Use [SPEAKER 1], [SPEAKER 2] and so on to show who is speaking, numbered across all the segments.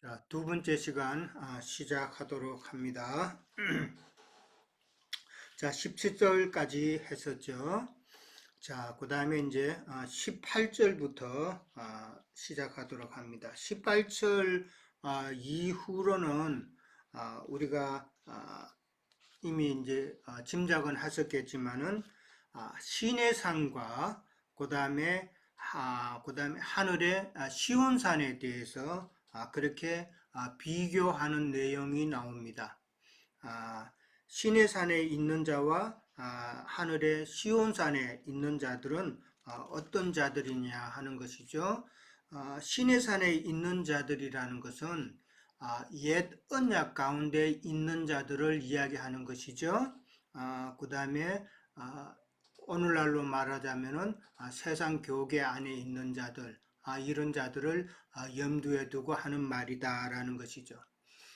[SPEAKER 1] 자, 두 번째 시간 아, 시작하도록 합니다. 자, 17절까지 했었죠. 자, 그 다음에 이제 18절부터 시작하도록 합니다. 18절 아, 이후로는 아, 우리가 아, 이미 이제 어, 짐작은 하셨겠지만은 신의 산과 그 다음에 그 다음에 하늘의 시온산에 대해서 그렇게 비교하는 내용이 나옵니다. 신의 산에 있는 자와 하늘의 시온산에 있는 자들은 어떤 자들이냐 하는 것이죠. 신의 산에 있는 자들이라는 것은 옛 언약 가운데 있는 자들을 이야기하는 것이죠. 그 다음에 오늘날로 말하자면은 세상 교계 안에 있는 자들, 이런 자들을 염두에 두고 하는 말이다라는 것이죠.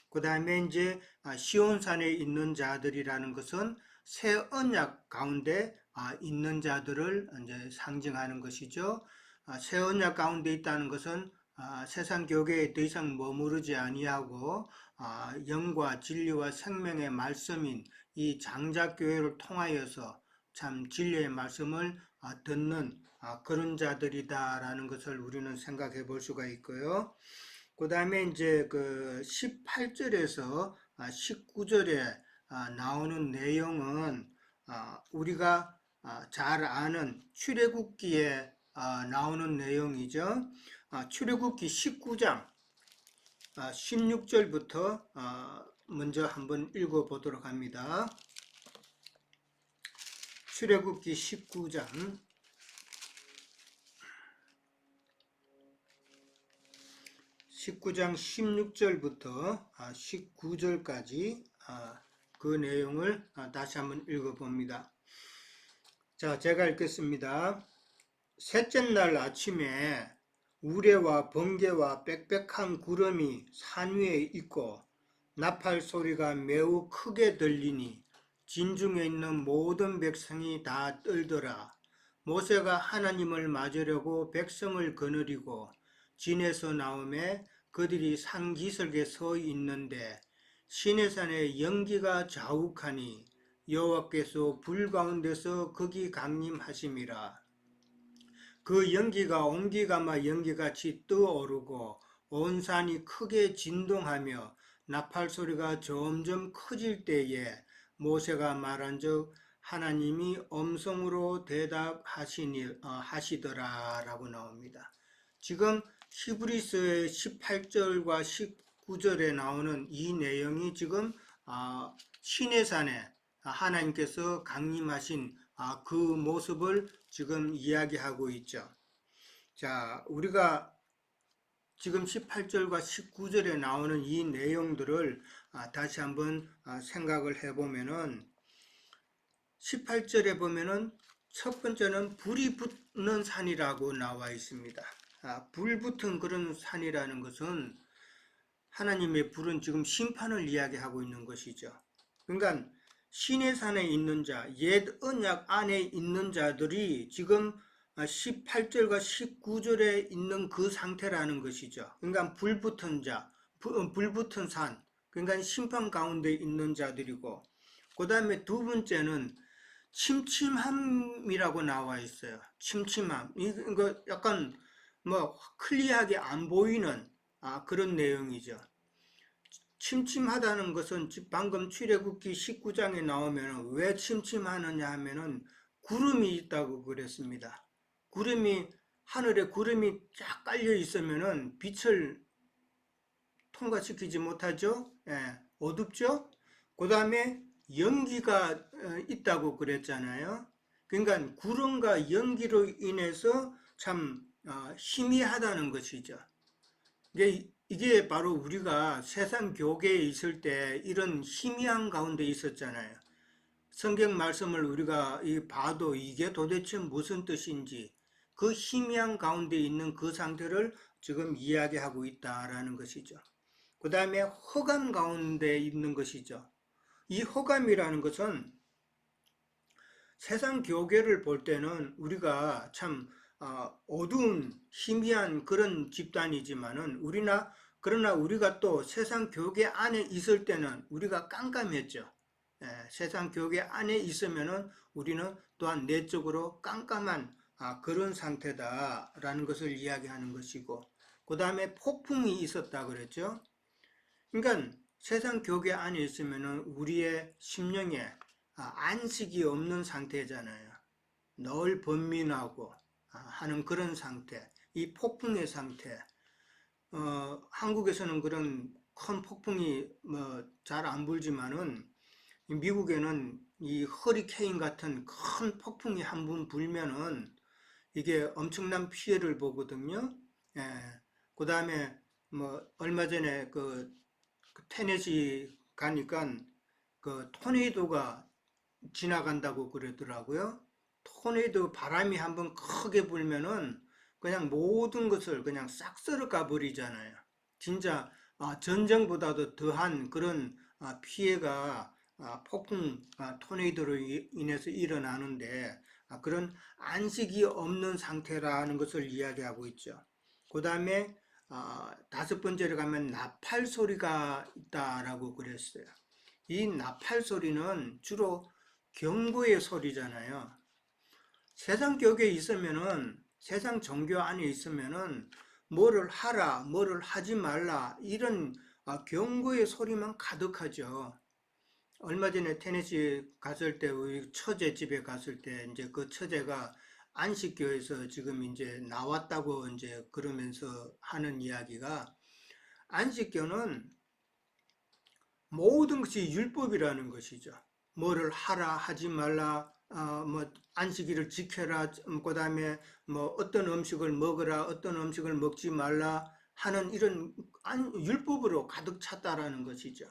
[SPEAKER 1] 그 다음에 이제 시온산에 있는 자들이라는 것은 새 언약 가운데 있는 자들을 이제 상징하는 것이죠. 새 언약 가운데 있다는 것은 세상 교계에 더 이상 머무르지 아니하고 영과 진리와 생명의 말씀인 이 장작교회를 통하여서 참 진리의 말씀을 듣는 그런 자들이다라는 것을 우리는 생각해 볼 수가 있고요. 그 다음에 이제 그 18절에서 19절에 나오는 내용은 우리가 잘 아는 출애굽기에 나오는 내용이죠. 출애굽기 19장 16절부터 먼저 한번 읽어 보도록 합니다. 출애굽기 19장 19장 16절부터 19절까지 그 내용을 다시 한번 읽어봅니다. 자, 제가 읽겠습니다. 셋째 날 아침에 우레와 번개와 빽빽한 구름이 산 위에 있고 나팔 소리가 매우 크게 들리니 진중에 있는 모든 백성이 다 떨더라. 모세가 하나님을 맞으려고 백성을 거느리고 진에서 나오매 그들이 산 기슭에 서 있는데 시내산에 연기가 자욱하니 여호와께서 불 가운데서 거기 강림하심이라. 그 연기가 옹기가마 연기같이 떠오르고 온 산이 크게 진동하며 나팔 소리가 점점 커질 때에 모세가 말한즉 하나님이 엄성으로 대답하시니 어, 나옵니다. 지금 히브리서의 18절과 19절에 나오는 이 내용이 지금 아, 시내산에 하나님께서 강림하신 아, 그 모습을 지금 이야기하고 있죠. 자, 우리가 지금 18절과 19절에 나오는 이 내용들을 아, 다시 한번 생각을 해보면은 18절에 보면은 첫 번째는 불이 붙는 산이라고 나와 있습니다. 아, 불 붙은 그런 산이라는 것은 하나님의 불은 지금 심판을 이야기하고 있는 것이죠. 그러니까 신의 산에 있는 자, 옛 언약 안에 있는 자들이 지금 18절과 19절에 있는 그 상태라는 것이죠. 그러니까 불 붙은 자, 불 붙은 산, 그러니까 심판 가운데 있는 자들이고, 그 다음에 두 번째는 침침함이라고 나와 있어요. 침침함. 이거 약간 뭐 클리어하게 안 보이는 아, 그런 내용이죠. 침침하다는 것은 방금 출애굽기 19장에 나오면 왜 침침하느냐 하면은 구름이 있다고 그랬습니다. 구름이 하늘에 구름이 쫙 깔려 있으면은 빛을 통과시키지 못하죠. 예, 어둡죠. 그 다음에 연기가 어, 있다고 그랬잖아요. 그러니까 구름과 연기로 인해서 참 어, 희미하다는 것이죠. 이게, 이게 바로 우리가 세상 교계에 있을 때 이런 희미한 가운데 있었잖아요. 성경 말씀을 우리가 봐도 이게 도대체 무슨 뜻인지 그 희미한 가운데 있는 그 상태를 지금 이야기하고 있다라는 것이죠. 그 다음에 허감 가운데 있는 것이죠. 이 허감이라는 것은 세상 교계를 볼 때는 우리가 참 어, 어두운 희미한 그런 집단이지만은 우리나 그러나 우리가 또 세상 교계 안에 있을 때는 우리가 깜깜했죠. 예, 세상 교계 안에 있으면은 우리는 또한 내적으로 깜깜한 아, 그런 상태다라는 것을 이야기하는 것이고, 그 다음에 폭풍이 있었다 그랬죠. 그러니까 세상 교계 안에 있으면은 우리의 심령에 아, 안식이 없는 상태잖아요. 늘 번민하고 아, 하는 그런 상태, 이 폭풍의 상태. 어, 한국에서는 그런 큰 폭풍이 뭐 잘 안 불지만은 미국에는 이 허리케인 같은 큰 폭풍이 한 번 불면은 이게 엄청난 피해를 보거든요. 예. 그 다음에 뭐 얼마 전에 그, 그 테네시 가니까 그 토네이도가 지나간다고 그러더라고요. 토네이도 바람이 한번 크게 불면은 그냥 모든 것을 그냥 싹 쓸어가 버리잖아요. 진짜 아, 전쟁보다도 더한 그런 아, 피해가 아, 폭풍 토네이도로 인해서 일어나는데 그런 안식이 없는 상태라는 것을 이야기하고 있죠. 그 다음에 다섯 번째로 가면 나팔 소리가 있다라고 그랬어요. 이 나팔 소리는 주로 경고의 소리잖아요. 세상 격에 있으면은 세상 종교 안에 있으면은 뭐를 하라, 뭐를 하지 말라 이런 경고의 소리만 가득하죠. 얼마 전에 테네시 갔을 때 우리 처제 집에 갔을 때 이제 그 처제가 안식교에서 지금 이제 나왔다고 이제 그러면서 하는 이야기가 안식교는 모든 것이 율법이라는 것이죠. 뭐를 하라 하지 말라 어, 뭐 안식일을 지켜라 그 다음에 뭐 어떤 음식을 먹으라 어떤 음식을 먹지 말라 하는 이런 안, 율법으로 가득 찼다라는 것이죠.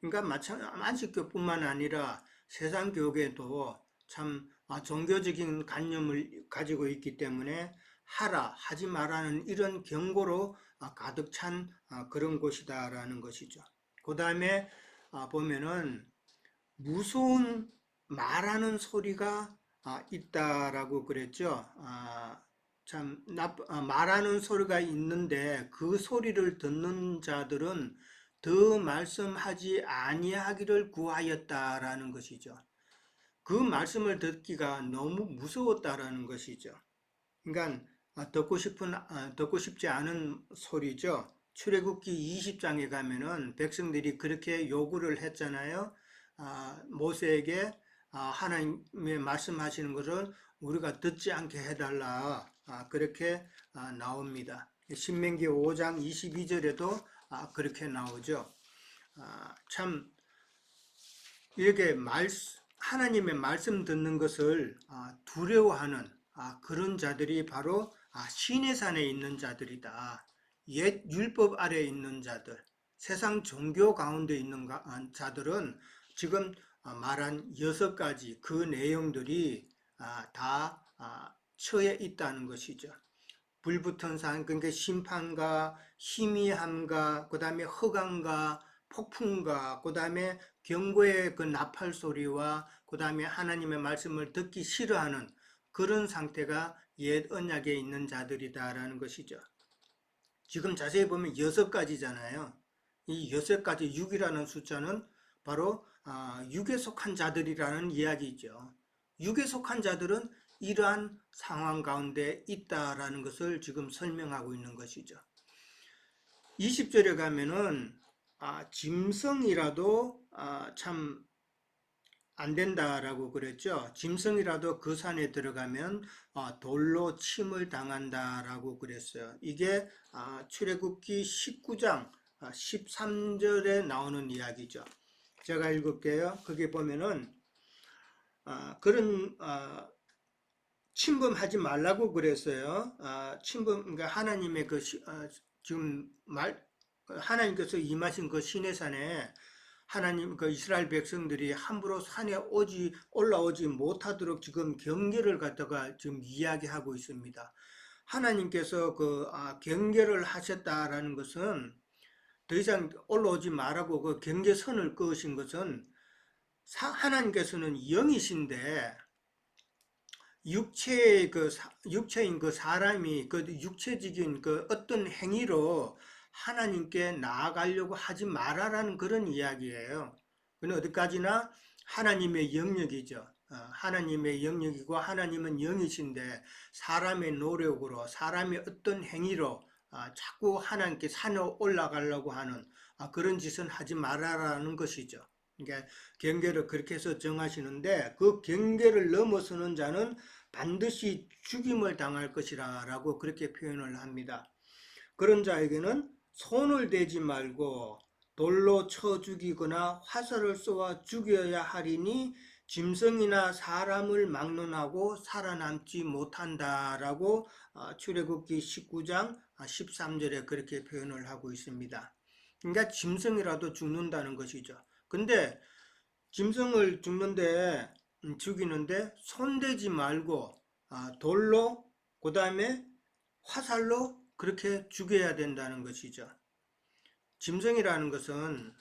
[SPEAKER 1] 그러니까 마찬 안식교뿐만 아니라 세상 교계도 참 아, 종교적인 관념을 가지고 있기 때문에 하라 하지 말라는 이런 경고로 아, 가득 찬 아, 그런 곳이다라는 것이죠. 그 다음에 보면은 무서운 말하는 소리가 있다라고 그랬죠. 참 말하는 소리가 있는데 그 소리를 듣는 자들은 더 말씀하지 아니하기를 구하였다라는 것이죠. 그 말씀을 듣기가 너무 무서웠다라는 것이죠. 그러니까 듣고 싶은 듣고 싶지 않은 소리죠. 출애굽기 20장에 가면은 백성들이 그렇게 요구를 했잖아요. 모세에게 하나님의 말씀하시는 것을 우리가 듣지 않게 해달라. 그렇게 나옵니다. 신명기 5장 22절에도 아, 그렇게 나오죠. 아, 참 이렇게 말 하나님의 말씀 듣는 것을 아, 두려워하는 아, 그런 자들이 바로 아, 신의 산에 있는 자들이다. 옛 율법 아래 있는 자들, 세상 종교 가운데 있는 아, 자들은 지금 아, 말한 여섯 가지 그 내용들이 아, 다 처해 있다는 것이죠. 불붙은 산, 그러니까 심판과 희미함과 그 다음에 허강과 폭풍과 그 다음에 경고의 그 나팔 소리와 그 다음에 하나님의 말씀을 듣기 싫어하는 그런 상태가 옛 언약에 있는 자들이다라는 것이죠. 지금 자세히 보면 여섯 가지잖아요. 이 여섯 가지 6이라는 숫자는 바로 아, 육에 속한 자들이라는 이야기죠. 육에 속한 자들은 이러한 상황 가운데 있다라는 것을 지금 설명하고 있는 것이죠. 20절에 가면은 아, 짐승이라도 아, 참 안 된다라고 그랬죠. 짐승이라도 그 산에 들어가면 아, 돌로 침을 당한다라고 그랬어요. 이게 아, 출애굽기 19장 아, 13절에 나오는 이야기죠. 제가 읽을게요. 거기 보면은 아, 그런 아, 침범하지 말라고 그랬어요. 아, 침범, 그러니까 하나님의 그, 시, 아, 지금 말, 하나님께서 임하신 그 신의 산에 하나님 그 이스라엘 백성들이 함부로 산에 오지, 올라오지 못하도록 지금 경계를 갖다가 지금 이야기하고 있습니다. 하나님께서 그, 아, 경계를 하셨다라는 것은 더 이상 올라오지 말라고 그 경계선을 그으신 것은 사, 하나님께서는 영이신데 육체의 그 육체인 그 사람이 그 육체적인 그 어떤 행위로 하나님께 나아가려고 하지 말아라는 그런 이야기예요. 근데 어디까지나 하나님의 영역이죠. 어, 하나님의 영역이고 하나님은 영이신데 사람의 노력으로 사람의 어떤 행위로 아, 자꾸 하나님께 산에 올라가려고 하는 아, 그런 짓은 하지 말아라는 것이죠. 그러니까 경계를 그렇게 해서 정하시는데 그 경계를 넘어서는 자는 반드시 죽임을 당할 것이라고 그렇게 표현을 합니다. 그런 자에게는 손을 대지 말고 돌로 쳐 죽이거나 화살을 쏘아 죽여야 하리니 짐승이나 사람을 막론하고 살아남지 못한다라고 어, 출애굽기 19장 13절에 그렇게 표현을 하고 있습니다. 그러니까 짐승이라도 죽는다는 것이죠. 근데 짐승을 죽는데 음, 죽이는데 손대지 말고 아, 돌로 그 다음에 화살로 그렇게 죽여야 된다는 것이죠. 짐승이라는 것은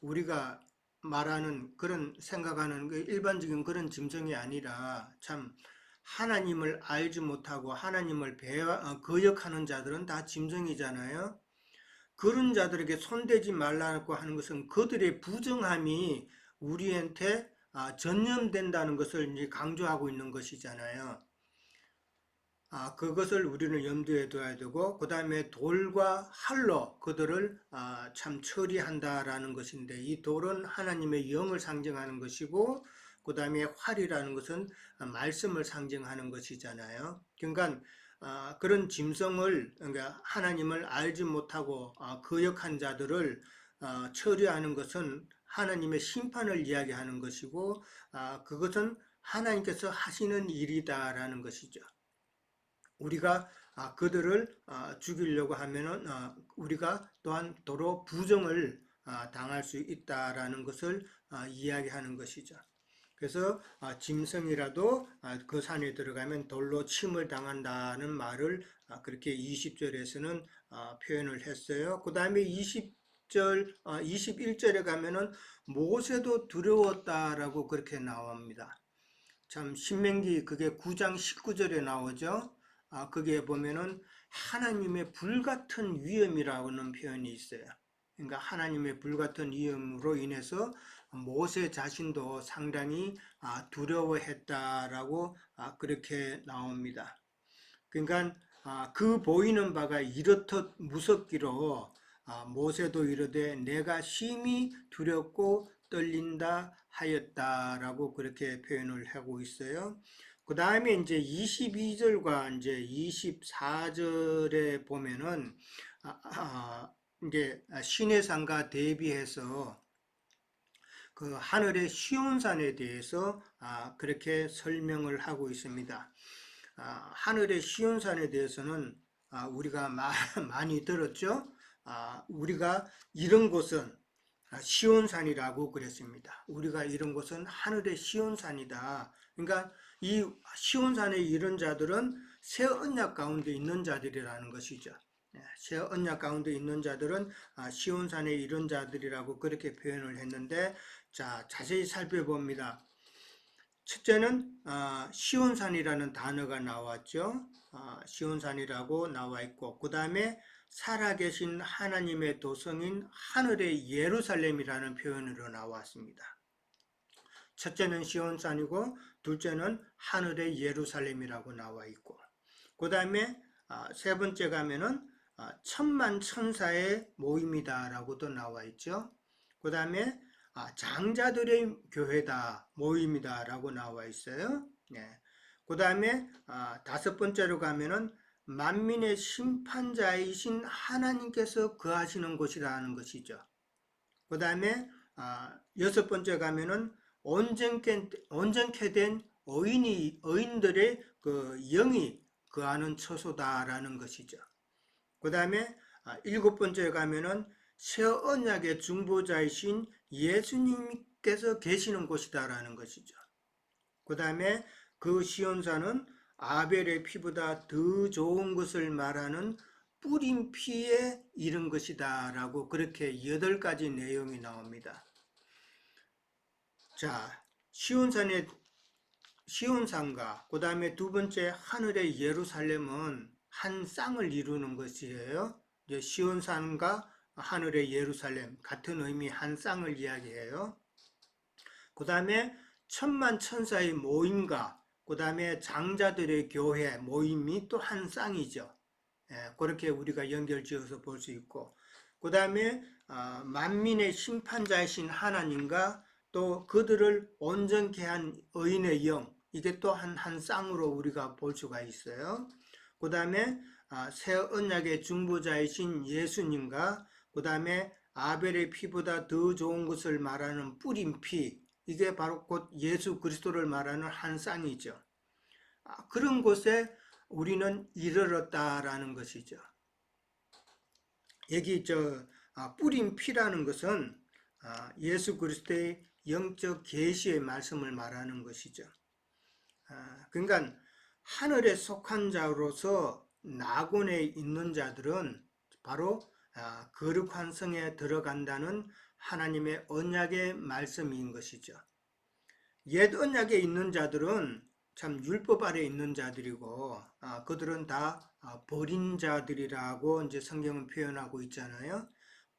[SPEAKER 1] 우리가 말하는 그런 생각하는 그 일반적인 그런 짐승이 아니라 참 하나님을 알지 못하고 하나님을 배워 어, 거역하는 자들은 다 짐승이잖아요. 그런 자들에게 손대지 말라고 하는 것은 그들의 부정함이 우리한테 아, 전염된다는 것을 강조하고 있는 것이잖아요. 아, 그것을 우리는 염두에 둬야 되고 그 다음에 돌과 활로 그들을 아, 참 처리한다라는 것인데 이 돌은 하나님의 영을 상징하는 것이고 그 다음에 활이라는 것은 말씀을 상징하는 것이잖아요. 그러니까 아, 그런 짐승을 그러니까 하나님을 알지 못하고 아, 거역한 자들을 아, 처리하는 것은 하나님의 심판을 이야기하는 것이고 아, 그것은 하나님께서 하시는 일이다라는 것이죠. 우리가 아, 그들을 아, 죽이려고 하면은 아, 우리가 또한 도로 부정을 당할 수 있다라는 것을 이야기하는 것이죠. 그래서 짐승이라도 그 산에 들어가면 돌로 침을 당한다는 말을 그렇게 20절에서는 표현을 했어요. 그 다음에 20절, 21절에 가면은 모세도 두려웠다라고 그렇게 나옵니다. 참 신명기 그게 9장 19절에 나오죠. 아, 거기에 보면은 하나님의 불같은 위험이라는 표현이 있어요. 그러니까 하나님의 불같은 위험으로 인해서 모세 자신도 상당히 아, 두려워했다라고 아, 그렇게 나옵니다. 그러니까 아, 그 보이는 바가 이렇듯 무섭기로 모세도 이르되 내가 심히 두렵고 떨린다 하였다라고 그렇게 표현을 하고 있어요. 그 다음에 이제 22절과 이제 24절에 보면은 이제 신해산과 대비해서 그 하늘의 시온산에 대해서 아, 그렇게 설명을 하고 있습니다. 아, 하늘의 시온산에 대해서는 아, 우리가 마, 많이 들었죠. 아, 우리가 이런 곳은 시온산이라고 그랬습니다. 우리가 이런 곳은 하늘의 시온산이다. 그러니까 이 시온산에 이런 자들은 새 언약 가운데 있는 자들이라는 것이죠. 예, 새 언약 가운데 있는 자들은 아, 시온산에 이런 자들이라고 그렇게 표현을 했는데 자 자세히 살펴봅니다. 첫째는 아, 시온산이라는 단어가 나왔죠. 아, 시온산이라고 나와 있고 그 다음에 살아계신 하나님의 도성인 하늘의 예루살렘이라는 표현으로 나왔습니다. 첫째는 시온산이고 둘째는 하늘의 예루살렘이라고 나와 있고 그 다음에 아, 세 번째 가면은 아, 천만 천사의 모임이다라고도 나와 있죠. 그 다음에 아, 장자들의 교회다 모임이다 라고 나와 있어요. 네. 그 다음에 다섯 번째로 가면은 만민의 심판자이신 하나님께서 거하시는 곳이라는 것이죠. 그 다음에 여섯 번째 가면은 온전케, 온전케 된 어인이, 어인들의 그 영이 그하는 처소다라는 것이죠. 그 다음에 아, 일곱 번째 가면은 새 언약의 중보자이신 예수님께서 계시는 곳이다라는 것이죠. 그 다음에 그 시온산은 아벨의 피보다 더 좋은 것을 말하는 뿌린 피에 이른 것이다 라고 그렇게 여덟 가지 내용이 나옵니다. 자, 시온산의 시온산과 그 다음에 두 번째 하늘의 예루살렘은 한 쌍을 이루는 것이에요. 시온산과 하늘의 예루살렘 같은 의미 한 쌍을 이야기해요. 그 다음에 천만 천사의 모임과 그 다음에 장자들의 교회 모임이 또 한 쌍이죠. 예, 그렇게 우리가 연결지어서 볼 수 있고 그 다음에 아, 만민의 심판자이신 하나님과 또 그들을 온전케 한 의인의 영 이게 또 한 한 쌍으로 우리가 볼 수가 있어요. 그 다음에 아, 새 언약의 중보자이신 예수님과 그 다음에 아벨의 피보다 더 좋은 것을 말하는 뿌린 피 이게 바로 곧 예수 그리스도를 말하는 한 쌍이죠. 아, 그런 곳에 우리는 이르렀다라는 것이죠. 여기 저 아, 뿌린 피라는 것은 아, 예수 그리스도의 영적 계시의 말씀을 말하는 것이죠. 아, 그러니까 하늘에 속한 자로서 낙원에 있는 자들은 바로 아, 거룩한 성에 들어간다는 하나님의 언약의 말씀인 것이죠. 옛 언약에 있는 자들은 참 율법 아래 있는 자들이고 아, 그들은 다 아, 버린 자들이라고 이제 성경은 표현하고 있잖아요.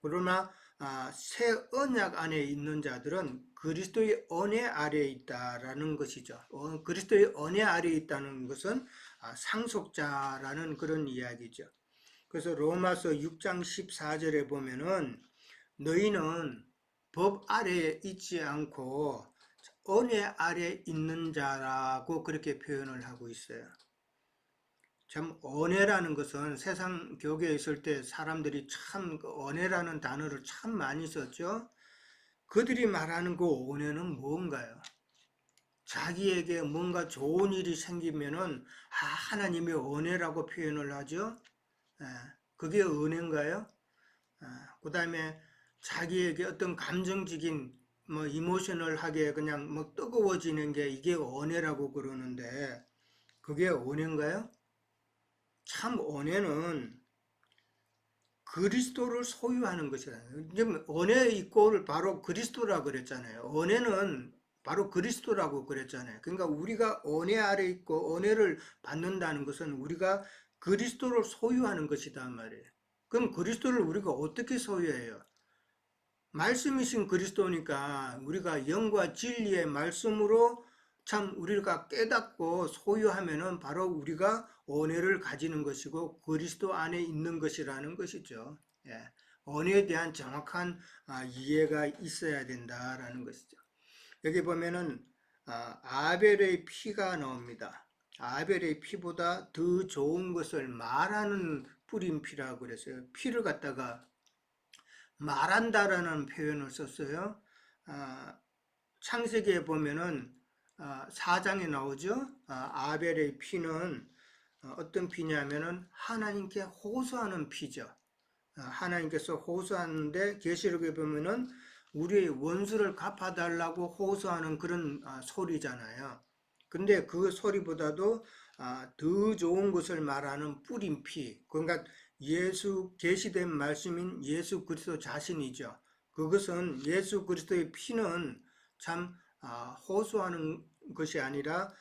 [SPEAKER 1] 그러나 아, 새 언약 안에 있는 자들은 그리스도의 은혜 아래에 있다라는 것이죠. 어, 그리스도의 은혜 아래에 있다는 것은 아, 상속자라는 그런 이야기죠. 그래서 로마서 6장 14절에 보면은 너희는 법 아래에 있지 않고 은혜 아래 있는 자라고 그렇게 표현을 하고 있어요. 참 은혜라는 것은 세상 교계에 있을 때 사람들이 참그 은혜라는 단어를 참 많이 썼죠. 그들이 말하는 그 은혜는 뭔가요? 자기에게 뭔가 좋은 일이 생기면은 아, 하나님의 은혜라고 표현을 하죠. 예, 그게 은혜인가요? 그 다음에 자기에게 어떤 감정적인 뭐 이모셔널하게 그냥 뭐 뜨거워지는 게 이게 은혜라고 그러는데 그게 은혜인가요? 참 은혜는 그리스도를 소유하는 것이잖아요. 은혜의 이꼴을 바로 그리스도라 그랬잖아요. 은혜는 바로 그리스도라고 그랬잖아요. 그러니까 우리가 은혜 아래 있고 은혜를 받는다는 것은 우리가 그리스도를 소유하는 것이다 말이에요. 그럼 그리스도를 우리가 어떻게 소유해요? 말씀이신 그리스도니까 우리가 영과 진리의 말씀으로 참 우리가 깨닫고 소유하면은 바로 우리가 은혜를 가지는 것이고 그리스도 안에 있는 것이라는 것이죠. 예. 은혜에 대한 정확한 아, 이해가 있어야 된다라는 것이죠. 여기 보면은 아, 아벨의 피가 나옵니다. 아벨의 피보다 더 좋은 것을 말하는 뿌린 피라고 그랬어요. 피를 갖다가 말한다라는 표현을 썼어요. 아, 창세기에 보면은 아, 4장에 나오죠. 아, 아벨의 피는 어, 어떤 피냐면은 하나님께 호소하는 피죠. 아, 하나님께서 호소하는데 계시록에 보면은 우리의 원수를 갚아달라고 호소하는 그런 아, 소리잖아요. 근데 그 소리보다도 아, 더 좋은 것을 말하는 뿌린 피, 그러니까 예수 계시된 말씀인 예수 그리스도 자신이죠. 그것은 예수 그리스도의 피는 참 아, 호소하는 것이 아니라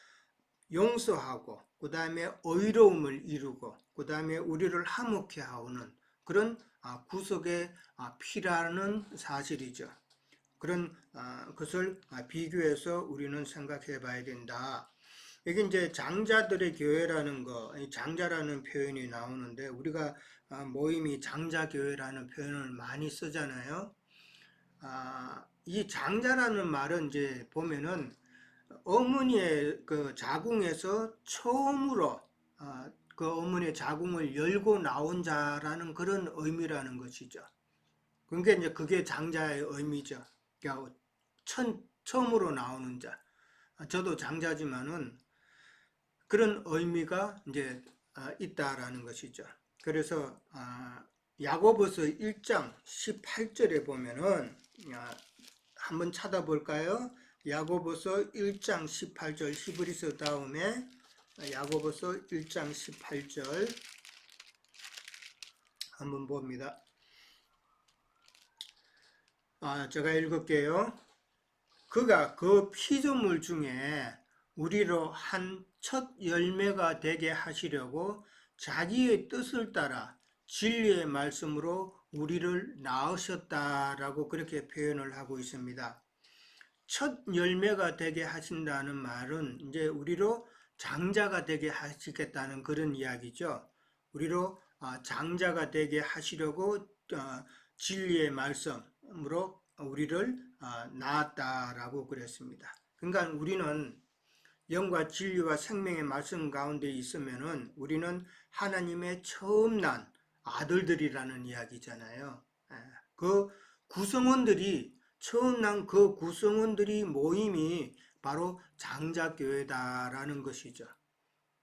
[SPEAKER 1] 용서하고 그 다음에 의로움을 이루고 그 다음에 우리를 화목케 하오는 그런 아, 구속의 아, 피라는 사실이죠. 그런 것을 비교해서 우리는 생각해 봐야 된다. 여기 이제 장자들의 교회라는 거, 장자라는 표현이 나오는데 우리가 모임이 장자교회라는 표현을 많이 쓰잖아요. 이 장자라는 말은 이제 보면은 어머니의 그 자궁에서 처음으로 그 어머니의 자궁을 열고 나온 자라는 그런 의미라는 것이죠. 그러니까 이제 그게 장자의 의미죠. 천, 처음으로 나오는 자. 저도 장자지만은 그런 의미가 이제 있다라는 것이죠. 그래서 야고보서 1장 18절에 보면은 한번 찾아볼까요? 야고보서 1장 18절 히브리서 다음에 야고보서 1장 18절 한번 봅니다. 아, 제가 읽을게요. 그가 그 피조물 중에 우리로 한 첫 열매가 되게 하시려고 자기의 뜻을 따라 진리의 말씀으로 우리를 낳으셨다라고 그렇게 표현을 하고 있습니다. 첫 열매가 되게 하신다는 말은 이제 우리로 장자가 되게 하시겠다는 그런 이야기죠. 우리로 아, 장자가 되게 하시려고 어, 진리의 말씀 으로 우리를 아, 낳았다라고 그랬습니다. 그러니까 우리는 영과 진리와 생명의 말씀 가운데 있으면은 우리는 하나님의 처음 난 아들들이라는 이야기잖아요. 예, 그 구성원들이 처음 난 그 구성원들이 모임이 바로 장자교회다라는 것이죠.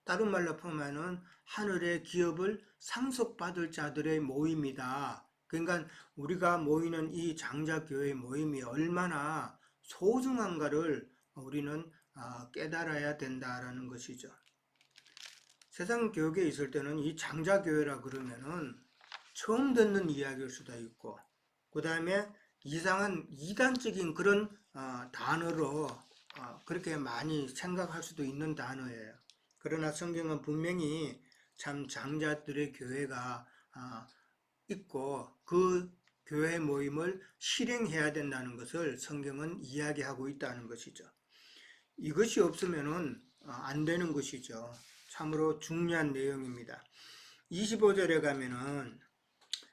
[SPEAKER 1] 다른 말로 보면은 하늘의 기업을 상속받을 자들의 모임이다. 그러니까 우리가 모이는 이 장자교회 모임이 얼마나 소중한가를 우리는 아, 깨달아야 된다라는 것이죠. 세상 교육에 있을 때는 이 장자교회라 그러면은 처음 듣는 이야기일 수도 있고, 그 다음에 이상한 이단적인 그런 어, 단어로 어, 그렇게 많이 생각할 수도 있는 단어예요. 그러나 성경은 분명히 참 장자들의 교회가 어, 있고 그 교회 모임을 실행해야 된다는 것을 성경은 이야기하고 있다는 것이죠. 이것이 없으면은 어, 안 되는 것이죠. 참으로 중요한 내용입니다. 25절에 가면은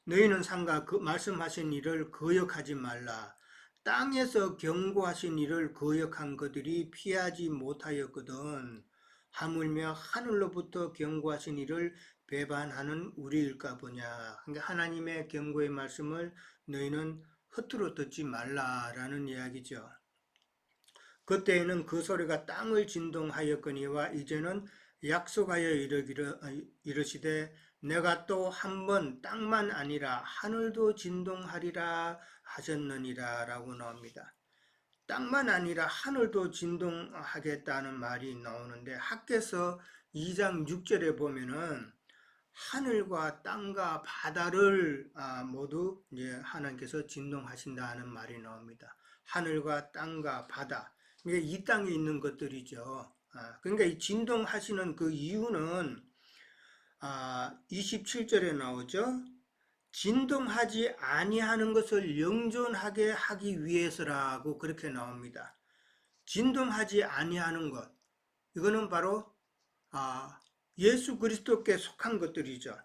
[SPEAKER 1] 너희는 상가 그 말씀하신 일을 거역하지 말라. 땅에서 경고하신 일을 거역한 그들이 피하지 못하였거든. 하물며 하늘로부터 경고하신 일을 배반하는 우리일까 보냐. 그러니까 하나님의 경고의 말씀을 너희는 허투루 듣지 말라라는 이야기죠. 그때에는 그 소리가 땅을 진동하였거니와 이제는 약속하여 이르기를 어, 이르시되 내가 또 한 번 땅만 아니라 하늘도 진동하리라 하셨느니라라고 나옵니다. 땅만 아니라 하늘도 진동하겠다는 말이 나오는데 학계서 2장 6절에 보면은 하늘과 땅과 바다를 아, 모두 이제 하나님께서 진동하신다는 말이 나옵니다. 하늘과 땅과 바다. 이게 이 땅에 있는 것들이죠. 아, 그러니까 이 진동하시는 그 이유는 아, 27절에 나오죠. 진동하지 아니하는 것을 영존하게 하기 위해서라고 그렇게 나옵니다. 진동하지 아니하는 것. 이거는 바로 아, 예수 그리스도께 속한 것들이죠.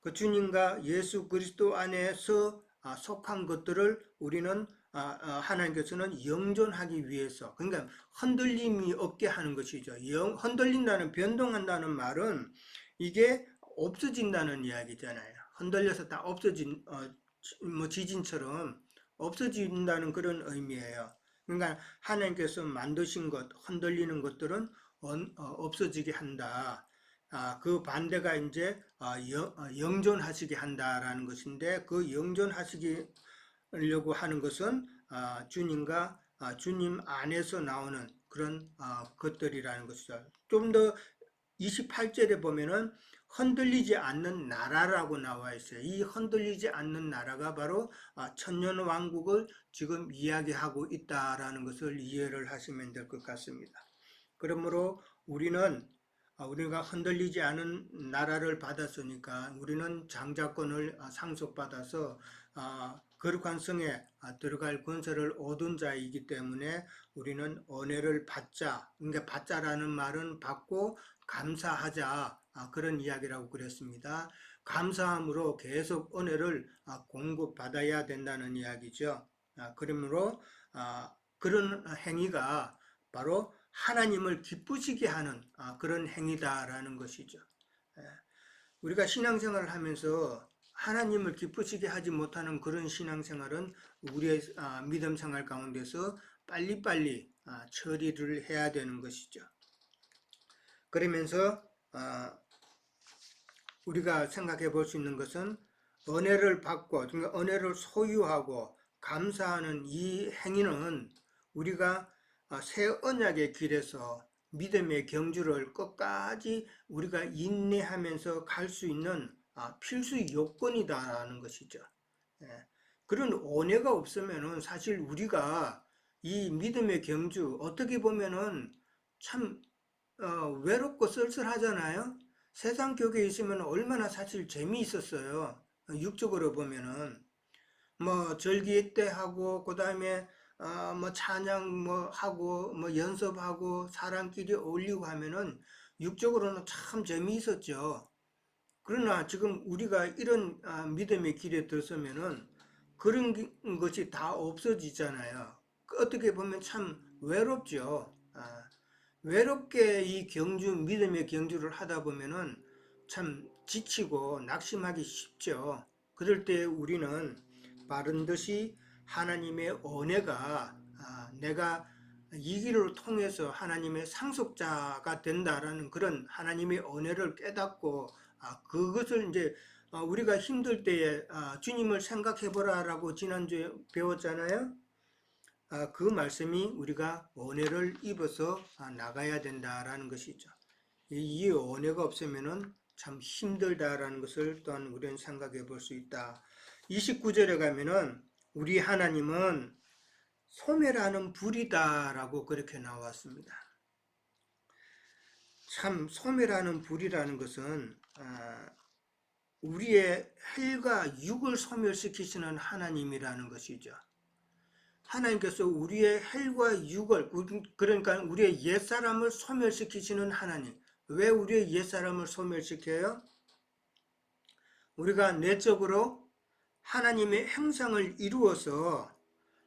[SPEAKER 1] 그 주님과 예수 그리스도 안에서 아, 속한 것들을 우리는 아, 아, 하나님께서는 영존하기 위해서 그러니까 흔들림이 없게 하는 것이죠. 흔들린다는 변동한다는 말은 이게 없어진다는 이야기잖아요. 흔들려서 다 없어진 어, 뭐 지진처럼 없어진다는 그런 의미예요. 그러니까 하나님께서 만드신 것, 흔들리는 것들은 어, 없어지게 한다. 아, 그 반대가 이제 아, 영, 어, 영존하시게 한다라는 것인데 그 영존하시려고 하는 것은 아, 주님과 아, 주님 안에서 나오는 그런 아, 것들이라는 것이죠. 좀 더 28절에 보면은 흔들리지 않는 나라라고 나와 있어요. 이 흔들리지 않는 나라가 바로 아, 천년 왕국을 지금 이야기하고 있다라는 것을 이해를 하시면 될 것 같습니다. 그러므로 우리는 아, 우리가 흔들리지 않은 나라를 받았으니까 우리는 장자권을 아, 상속받아서 거룩한 성에 들어갈 권세를 얻은 자이기 때문에 우리는 은혜를 받자. 그러니까 받자라는 말은 받고 감사하자. 그런 이야기라고 그랬습니다. 감사함으로 계속 은혜를 공급받아야 된다는 이야기죠. 그러므로 그런 행위가 바로 하나님을 기쁘시게 하는 그런 행위다라는 것이죠. 예. 우리가 신앙생활을 하면서 하나님을 기쁘시게 하지 못하는 그런 신앙생활은 우리의 믿음 생활 가운데서 빨리빨리 처리를 해야 되는 것이죠. 그러면서 우리가 생각해 볼 수 있는 것은 은혜를 받고 그러니까 은혜를 소유하고 감사하는 이 행위는 우리가 아, 새 언약의 길에서 믿음의 경주를 끝까지 우리가 인내하면서 갈 수 있는 아, 필수 요건이다라는 것이죠. 예. 그런 은혜가 없으면은 사실 우리가 이 믿음의 경주 어떻게 보면은 참 어, 외롭고 쓸쓸하잖아요. 세상 교회에 있으면 얼마나 사실 재미있었어요. 육적으로 보면은 뭐 절기 때 하고 그 다음에 어, 뭐 찬양 뭐 하고 뭐 연습하고 사람끼리 어울리고 하면은 육적으로는 참 재미있었죠. 그러나 지금 우리가 이런 아, 믿음의 길에 들어서면은 그런 기- 것이 다 없어지잖아요. 그 어떻게 보면 참 외롭죠. 아, 외롭게 이 경주, 믿음의 경주를 하다 보면은 참 지치고 낙심하기 쉽죠. 그럴 때 우리는 바른 듯이 하나님의 은혜가 아, 내가 이 길을 통해서 하나님의 상속자가 된다라는 그런 하나님의 은혜를 깨닫고 아, 그것을 이제 아, 우리가 힘들 때에 아, 주님을 생각해 보라라고 지난주에 배웠잖아요. 아, 그 말씀이 우리가 은혜를 입어서 아, 나가야 된다라는 것이죠. 이, 이 은혜가 없으면은 참 힘들다라는 것을 또한 우리는 생각해 볼 수 있다. 29절에 가면은 우리 하나님은 소멸하는 불이다라고 그렇게 나왔습니다. 참 소멸하는 불이라는 것은 아, 우리의 헬과 육을 소멸시키시는 하나님이라는 것이죠. 하나님께서 우리의 헬과 육을 그러니까 우리의 옛사람을 소멸시키시는 하나님. 왜 우리의 옛사람을 소멸시켜요? 우리가 내적으로 하나님의 형상을 이루어서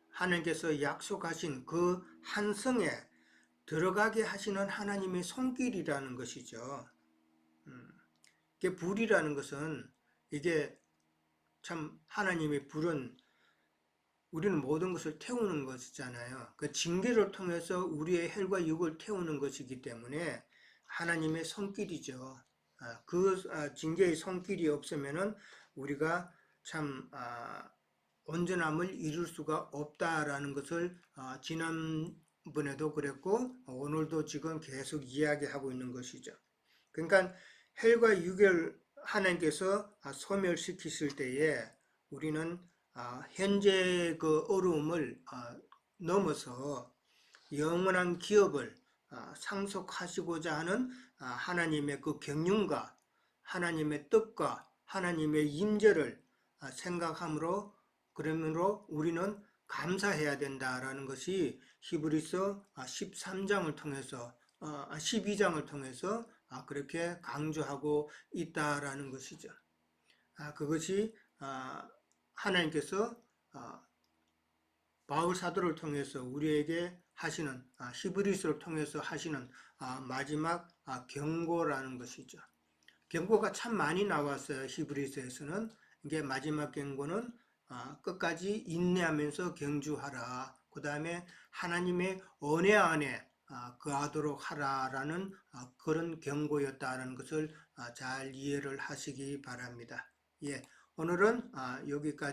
[SPEAKER 1] 하나님께서 약속하신 그 한성에 들어가게 하시는 하나님의 손길이라는 것이죠. 음, 불이라는 것은 이게 참 하나님의 불은 우리는 모든 것을 태우는 것이잖아요. 그 징계를 통해서 우리의 헬과 육을 태우는 것이기 때문에 하나님의 손길이죠. 아, 그 아, 징계의 손길이 없으면은 우리가 참 아, 온전함을 이룰 수가 없다라는 것을 아, 지난번에도 그랬고 오늘도 지금 계속 이야기하고 있는 것이죠. 그러니까 헬과 육을 하나님께서 아, 소멸시키실 때에 우리는 아, 현재 그 어려움을 아, 넘어서 영원한 기업을 아, 상속하시고자 하는 아, 하나님의 그 경륜과 하나님의 뜻과 하나님의 임재를 아, 생각함으로 그러므로 우리는 감사해야 된다라는 것이 히브리서 13장을 통해서 아, 12장을 통해서 아, 그렇게 강조하고 있다라는 것이죠. 아, 그것이 아, 하나님께서 아, 바울 사도를 통해서 우리에게 하시는 아, 히브리서를 통해서 하시는 아, 마지막 아, 경고라는 것이죠. 경고가 참 많이 나왔어요. 히브리서에서는 이게 마지막 경고는 아, 끝까지 인내하면서 경주하라. 그 다음에 하나님의 은혜 안에 아, 거하도록 하라라는 아, 그런 경고였다는 것을 아, 잘 이해를 하시기 바랍니다. 예, 오늘은 아, 여기까지.